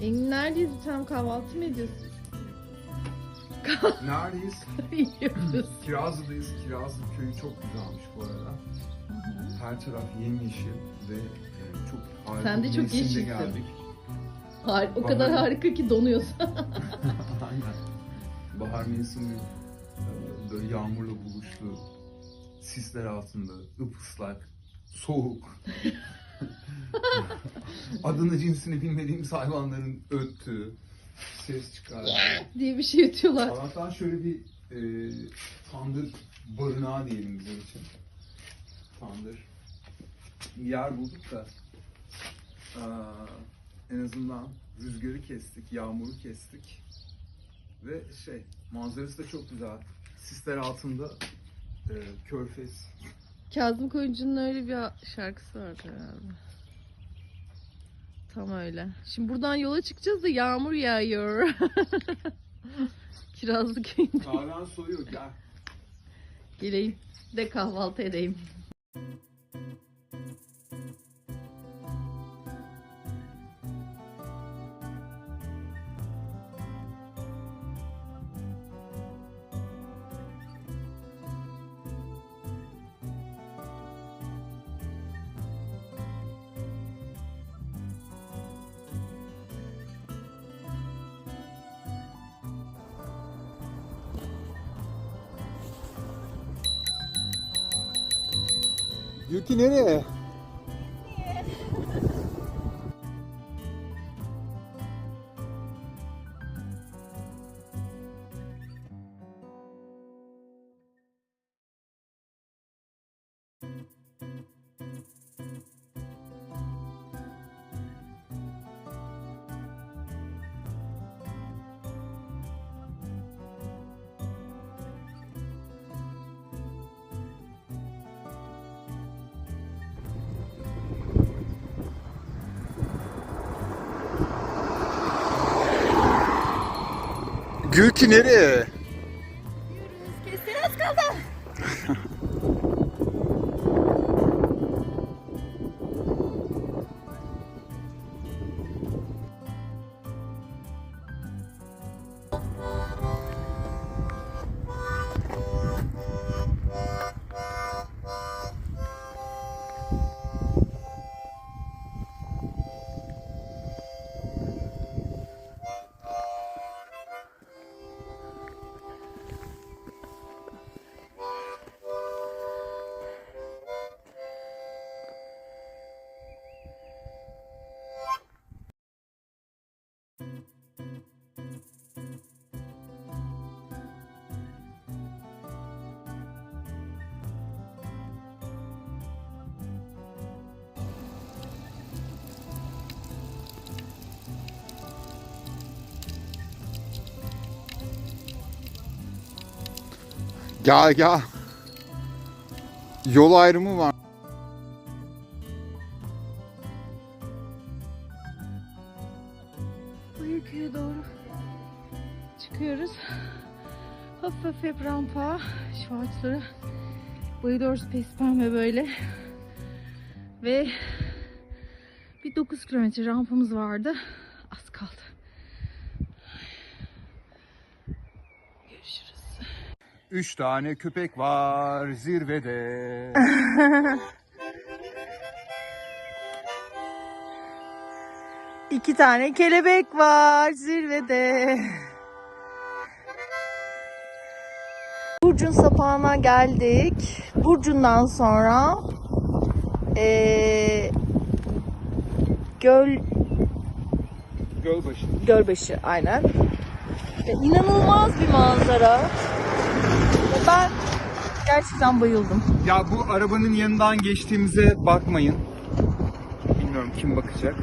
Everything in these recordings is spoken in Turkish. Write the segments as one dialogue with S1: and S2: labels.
S1: Engin neredeyiz? Tam kahvaltı mı ediyorsun?
S2: Neredeyiz?
S1: Yiyoruz.
S2: Kirazlı'dayız. Kirazlı köyü çok güzelmiş bu arada. Her taraf yemyeşil ve e, çok harika
S1: Sen de
S2: bir
S1: çok
S2: mevsimde
S1: yeşilsin.
S2: geldik.
S1: Har- o kadar
S2: Bahar.
S1: harika ki donuyorsun.
S2: Aynen. Bahar mevsimi e, böyle yağmurla buluştu. Sisler altında, ıpıslak, soğuk. Adını cinsini bilmediğimiz hayvanların öttüğü, ses çıkardığı.
S1: diye bir şey yutuyorlar.
S2: Allah'tan şöyle bir e, tandır barınağı diyelim bizim için. Tandır. Bir yer bulduk da aa, en azından rüzgarı kestik, yağmuru kestik. Ve şey, manzarası da çok güzel. Sisler altında e, körfez.
S1: Kazım Koyuncu'nun öyle bir şarkısı vardı herhalde. Tam öyle. Şimdi buradan yola çıkacağız da yağmur yağıyor. Kirazlı köyünde.
S2: Kahven soğuyor, gel.
S1: Geleyim de kahvaltı edeyim.
S2: 今天的 nereye?
S1: Gülki nereye?
S2: Gel gel. Yol ayrımı var.
S1: Bayırköy'e doğru çıkıyoruz. Hafif hafif rampa. Şu ağaçlara bayılıyoruz pes pembe böyle. Ve bir 9 kilometre rampamız vardı.
S2: Üç tane köpek var zirvede.
S1: İki tane kelebek var zirvede. Burcun sapağına geldik. Burcundan sonra eee göl
S2: Gölbaşı.
S1: Gölbaşı aynen. Ve inanılmaz bir manzara. Ben gerçekten bayıldım.
S2: Ya bu arabanın yanından geçtiğimize bakmayın. Bilmiyorum kim bakacak.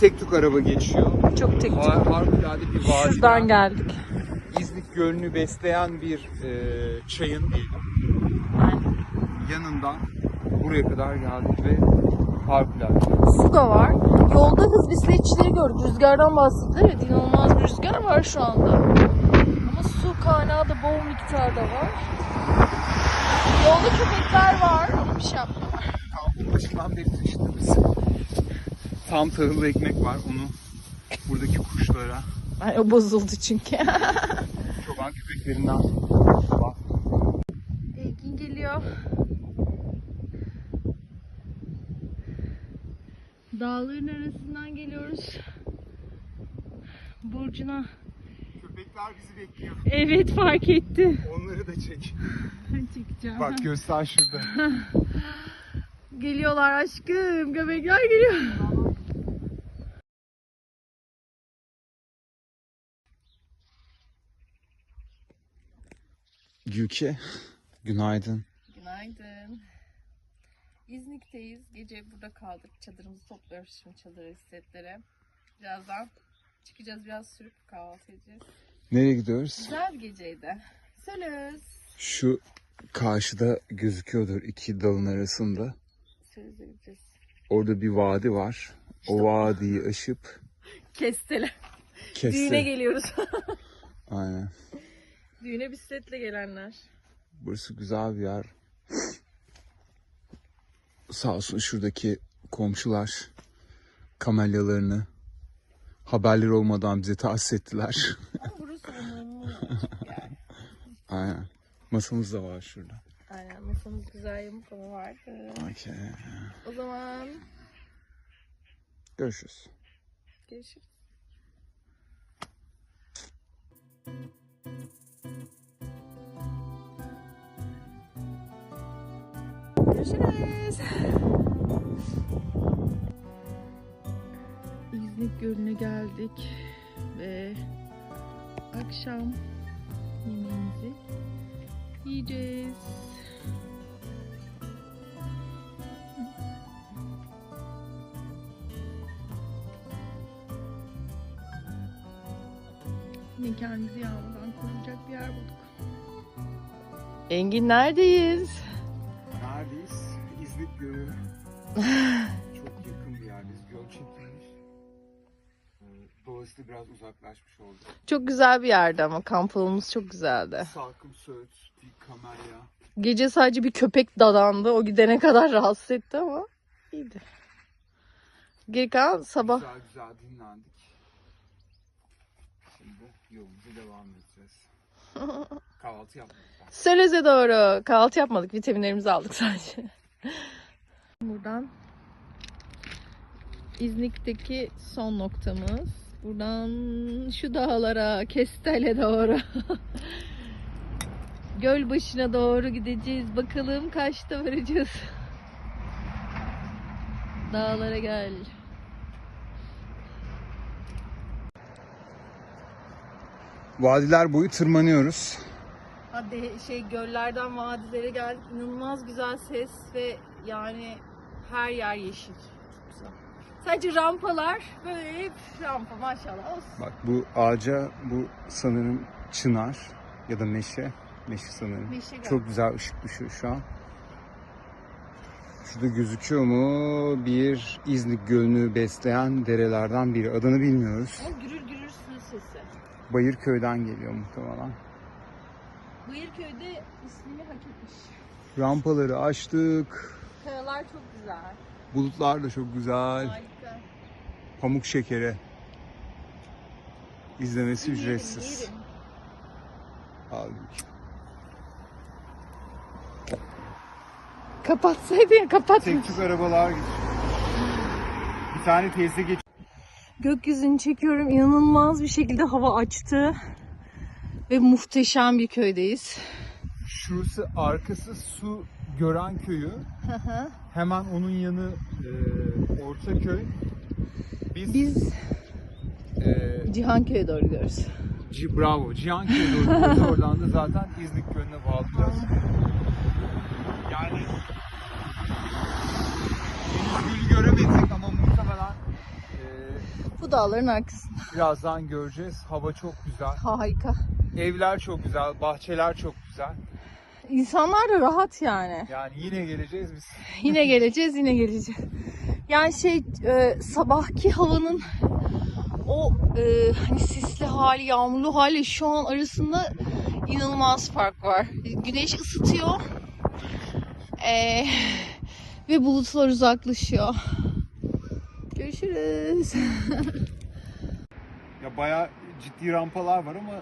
S2: Tek tük araba geçiyor.
S1: Çok tek
S2: Har harikulade bir vadi.
S1: Şuradan geldik.
S2: İznik Gölü'nü besleyen bir e, çayın diyelim.
S1: Aynen.
S2: yanından buraya kadar geldik ve Harikulade.
S1: Su da var. Yolda hız bisikletçileri gördük. Rüzgardan bahsettiler. Evet inanılmaz bir rüzgar var şu anda. Ama su kaynağı da bol miktarda var. Yolda köpekler var ama bir şey yapmıyorlar.
S2: Kampın başından beri taşıdığımız tam tahıllı ekmek var. Onu buradaki kuşlara,
S1: Ay, o bozuldu çünkü.
S2: çoban köpeklerinden bak.
S1: Engin geliyor. Dağların arasından geliyoruz. Burcu'na.
S2: Köpekler bizi bekliyor.
S1: Evet fark etti.
S2: Onları da çek.
S1: Çekeceğim.
S2: Bak göster şurada.
S1: Geliyorlar aşkım. Köpekler geliyor.
S2: Gülke, günaydın.
S1: Günaydın. İznik'teyiz. Gece burada kaldık. Çadırımızı topluyoruz şimdi çadır setlere. Birazdan çıkacağız biraz sürüp kahvaltı edeceğiz.
S2: Nereye gidiyoruz?
S1: Güzel bir geceydi. Söz.
S2: Şu karşıda gözüküyordur iki dalın arasında.
S1: Söz edeceğiz.
S2: Orada bir vadi var. O vadiyi aşıp
S1: Kestele.
S2: kesse.
S1: Düğüne geliyoruz.
S2: Aynen.
S1: Düğüne bisikletle gelenler.
S2: Burası güzel bir yer. Sağ olsun şuradaki komşular kamelyalarını haberleri olmadan bize tahsis ettiler.
S1: Yani.
S2: Aynen. Masamız da var şurada.
S1: Aynen masamız güzel yamuk ama vardı.
S2: Okey.
S1: O zaman
S2: Görüşürüz.
S1: görüşürüz. Görüşürüz. İznik Gölü'ne geldik ve akşam yemeğimizi yiyeceğiz. Yine kendimizi yağmurdan koruyacak bir yer bulduk. Engin neredeyiz?
S2: Neredeyiz? İznik Gölü. Çok yakın bir yerdeyiz. Göl çekilmiş. Dolayısıyla biraz uzaklaşmış olduk.
S1: Çok güzel bir yerdi ama kamp alanımız çok güzeldi.
S2: Salkım Söğüt, bir kamelya.
S1: Gece sadece bir köpek dadandı. O gidene kadar rahatsız etti ama iyiydi. Geri kalan sabah.
S2: Güzel güzel dinlendik. Şimdi yolumuza devam edeceğiz. Kahvaltı yapmadık.
S1: Sölez'e doğru. Kahvaltı yapmadık. Vitaminlerimizi aldık sadece. Buradan İznik'teki son noktamız. Buradan şu dağlara, Kestel'e doğru. Göl başına doğru gideceğiz. Bakalım kaçta varacağız. Dağlara gel.
S2: Vadiler boyu tırmanıyoruz.
S1: Hadi şey göllerden vadilere geldik. İnanılmaz güzel ses ve yani her yer yeşil. Sadece rampalar böyle hep rampa maşallah olsun.
S2: Bak bu ağaca bu sanırım çınar ya da meşe. Meşe sanırım.
S1: Meşe galiba.
S2: Çok güzel ışık düşüyor şu an. Şurada gözüküyor mu? Bir İznik Gölü'nü besleyen derelerden biri. Adını bilmiyoruz.
S1: Ama gürül gürül su sesi.
S2: Bayırköy'den geliyor muhtemelen.
S1: Bayırköy'de ismini hak etmiş.
S2: Rampaları açtık.
S1: Kayalar çok güzel.
S2: Bulutlar da çok güzel.
S1: Harika.
S2: Pamuk şekeri. İzlemesi
S1: Yerim,
S2: ücretsiz.
S1: yerim.
S2: Al.
S1: Kapatsaydı ya kapatma.
S2: Tek arabalar geçiyor. Bir tane teyze geç.
S1: Gökyüzünü çekiyorum. İnanılmaz bir şekilde hava açtı. Ve muhteşem bir köydeyiz.
S2: Şurası arkası su gören köyü. Hemen onun yanı e, Ortaköy. Biz,
S1: Biz
S2: e,
S1: Cihanköy'e doğru gidiyoruz.
S2: C- bravo Cihanköy'e doğru gidiyoruz. Oradan da zaten İznik Gölü'ne bağlayacağız. Yani gölü göremedik ama muhtemelen e,
S1: Bu dağların arkasında.
S2: birazdan göreceğiz. Hava çok güzel.
S1: Harika.
S2: Evler çok güzel, bahçeler çok güzel.
S1: İnsanlar da rahat yani.
S2: Yani yine geleceğiz biz.
S1: Yine geleceğiz, yine geleceğiz. Yani şey e, sabahki havanın o e, hani sisli hali, yağmurlu hali şu an arasında inanılmaz fark var. Güneş ısıtıyor. E, ve bulutlar uzaklaşıyor. Görüşürüz.
S3: Ya bayağı ciddi rampalar var ama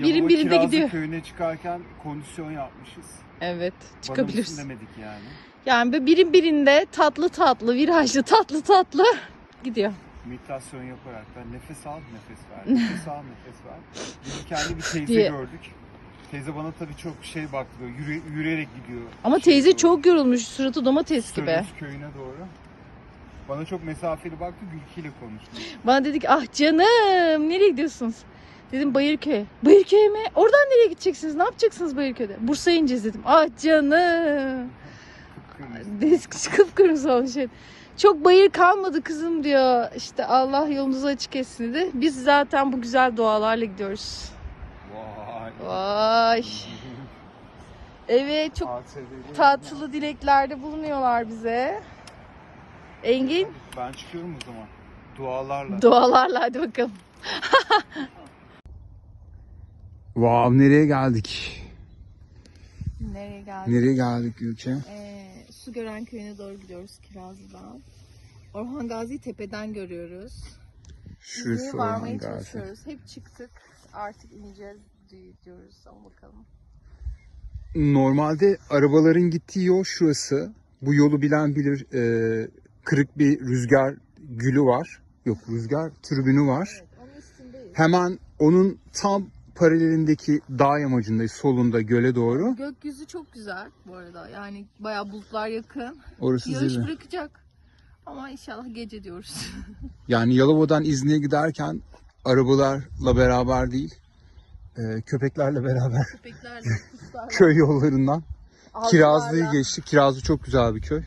S3: Yalova
S1: birinde
S3: Kirazlı
S1: gidiyor.
S3: köyüne çıkarken kondisyon yapmışız.
S1: Evet,
S3: Bana
S1: çıkabiliriz.
S3: mısın demedik yani.
S1: Yani birin birinde tatlı tatlı, virajlı tatlı tatlı gidiyor.
S3: Meditasyon yaparak da nefes al, nefes ver. Nefes al, nefes ver. Biz kendi bir teyze
S1: Diye.
S3: gördük. Teyze bana tabii çok şey baktı böyle yürü- yürüyerek gidiyor.
S1: Ama
S3: Şey
S1: teyze
S3: doğru,
S1: çok yorulmuş, suratı domates gibi.
S3: Sörlüs köyüne doğru. Bana çok mesafeli baktı, Gülki ile konuştu.
S1: Bana dedik ah canım nereye gidiyorsunuz? Dedim Bayırköy. Bayırköy mi? Oradan nereye gideceksiniz? Ne yapacaksınız Bayırköy'de? Bursa'ya ineceğiz dedim. Ah canım.
S3: Kıpkırmızı.
S1: Kıpkırmızı olmuş. evet. Çok bayır kalmadı kızım diyor. İşte Allah yolumuzu açık etsin dedi. Biz zaten bu güzel dualarla gidiyoruz.
S3: Vay.
S1: Vay. Evet çok tatlı dileklerde bulunuyorlar bize. Engin
S3: Ben çıkıyorum o zaman. Dualarla.
S1: dualarla hadi bakalım.
S2: Wow nereye geldik?
S1: Nereye geldik?
S2: Nereye geldik ülke?
S1: Ee, su gören köyüne doğru gidiyoruz Kirazlı'dan. Orhan Gazi'yi tepeden görüyoruz.
S2: Şu
S1: İzmir'e varmaya
S2: Orhan Gazi.
S1: çalışıyoruz. Hep çıktık. Artık ineceğiz di- diyoruz ama bakalım.
S2: Normalde arabaların gittiği yol şurası. Bu yolu bilen bilir. Ee, kırık bir rüzgar gülü var. Yok rüzgar tribünü var.
S1: Evet, onun üstündeyiz.
S2: Hemen onun tam paralelindeki dağ yamacındayız. Solunda göle doğru.
S1: Gökyüzü çok güzel bu arada. Yani bayağı bulutlar yakın.
S2: Orası
S1: Yağış
S2: zirve.
S1: bırakacak. Ama inşallah gece diyoruz.
S2: Yani Yalova'dan İznik'e giderken arabalarla beraber değil, e, köpeklerle beraber
S1: Köpeklerle, kuşlarla.
S2: köy yollarından Kirazlı'yı
S1: avcılarla.
S2: geçtik. Kirazlı çok güzel bir köy.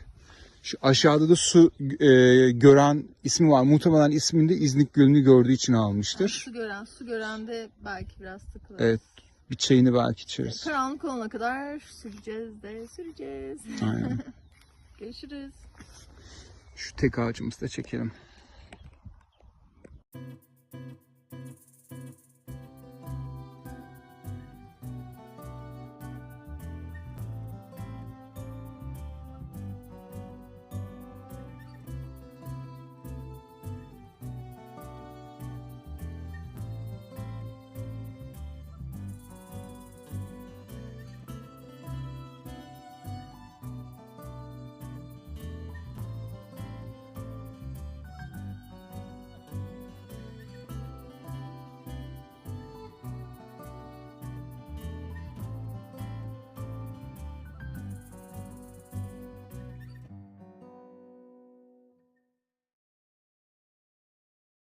S2: Şu aşağıda da su e, gören ismi var. Muhtemelen ismini de İznik Gölü'nü gördüğü için almıştır.
S1: Su gören, su gören de belki biraz sıkılır.
S2: Evet. Bir çayını belki içeriz.
S1: Karanlık olana kadar süreceğiz de süreceğiz.
S2: Aynen.
S1: Görüşürüz.
S2: Şu tek ağacımızı da çekelim.